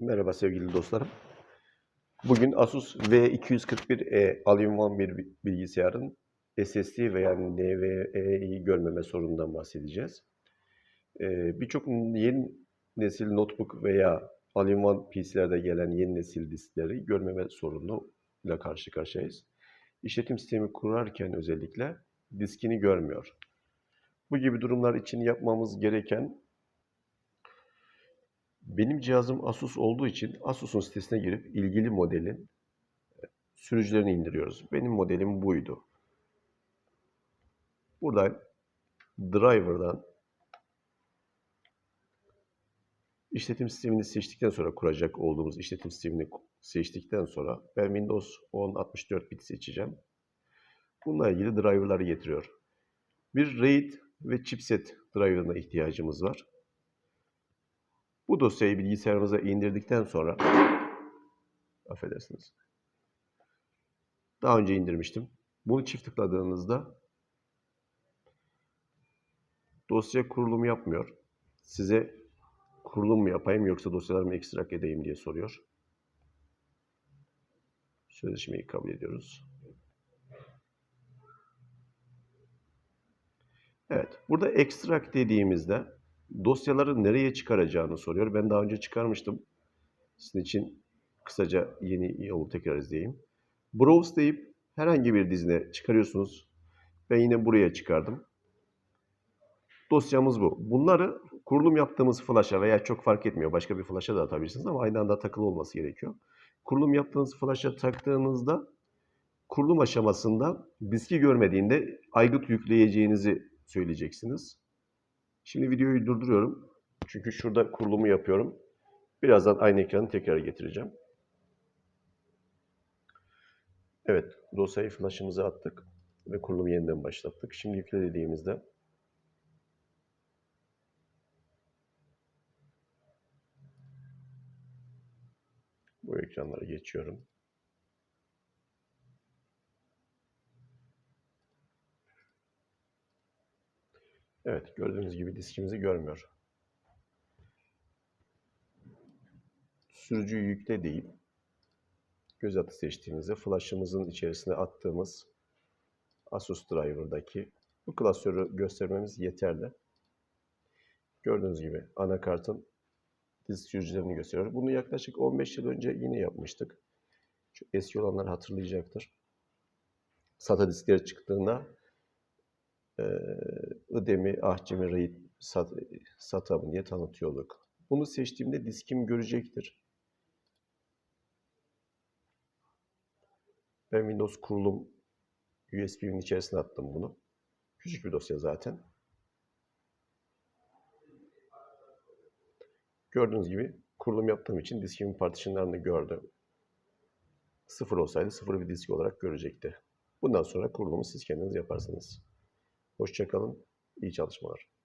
Merhaba sevgili dostlarım. Bugün Asus V241e All-in-One bir bi- bilgisayarın SSD veya NVMe'yi görmeme sorunundan bahsedeceğiz. Ee, Birçok yeni nesil notebook veya All-in-One PC'lerde gelen yeni nesil diskleri görmeme sorunuyla karşı karşıyayız. İşletim sistemi kurarken özellikle diskini görmüyor. Bu gibi durumlar için yapmamız gereken benim cihazım Asus olduğu için Asus'un sitesine girip ilgili modelin sürücülerini indiriyoruz. Benim modelim buydu. Buradan driver'dan işletim sistemini seçtikten sonra kuracak olduğumuz işletim sistemini seçtikten sonra ben Windows 10 64 bit seçeceğim. Bununla ilgili driver'ları getiriyor. Bir RAID ve chipset driver'ına ihtiyacımız var. Bu dosyayı bilgisayarımıza indirdikten sonra affedersiniz. Daha önce indirmiştim. Bunu çift tıkladığınızda dosya kurulum yapmıyor. Size kurulum mu yapayım yoksa dosyalarımı ekstrak edeyim diye soruyor. Sözleşmeyi kabul ediyoruz. Evet, burada extract dediğimizde dosyaları nereye çıkaracağını soruyor. Ben daha önce çıkarmıştım. Sizin için kısaca yeni yolu tekrar izleyeyim. Browse deyip herhangi bir dizine çıkarıyorsunuz. Ben yine buraya çıkardım. Dosyamız bu. Bunları kurulum yaptığımız flash'a veya çok fark etmiyor. Başka bir flash'a da atabilirsiniz ama aynı anda takılı olması gerekiyor. Kurulum yaptığınız flash'a taktığınızda kurulum aşamasında diski görmediğinde aygıt yükleyeceğinizi söyleyeceksiniz. Şimdi videoyu durduruyorum. Çünkü şurada kurulumu yapıyorum. Birazdan aynı ekranı tekrar getireceğim. Evet, dosyayı flash'ımıza attık ve kurulumu yeniden başlattık. Şimdi yükle dediğimizde bu ekranlara geçiyorum. Evet, gördüğünüz gibi diskimizi görmüyor. Sürücüyü yükle deyip göz atı seçtiğimizde flash'ımızın içerisine attığımız Asus Driver'daki bu klasörü göstermemiz yeterli. Gördüğünüz gibi anakartın disk sürücülerini gösteriyor. Bunu yaklaşık 15 yıl önce yine yapmıştık. Şu eski olanlar hatırlayacaktır. SATA diskleri çıktığında Ödemi, Ahcemi, RAID, SAT, SATA diye tanıtıyorduk. Bunu seçtiğimde diskim görecektir. Ben Windows kurulum USB'nin içerisine attım bunu. Küçük bir dosya zaten. Gördüğünüz gibi kurulum yaptığım için diskimin partitionlarını gördü. Sıfır olsaydı sıfır bir disk olarak görecekti. Bundan sonra kurulumu siz kendiniz yaparsınız. Hoşçakalın, iyi çalışmalar.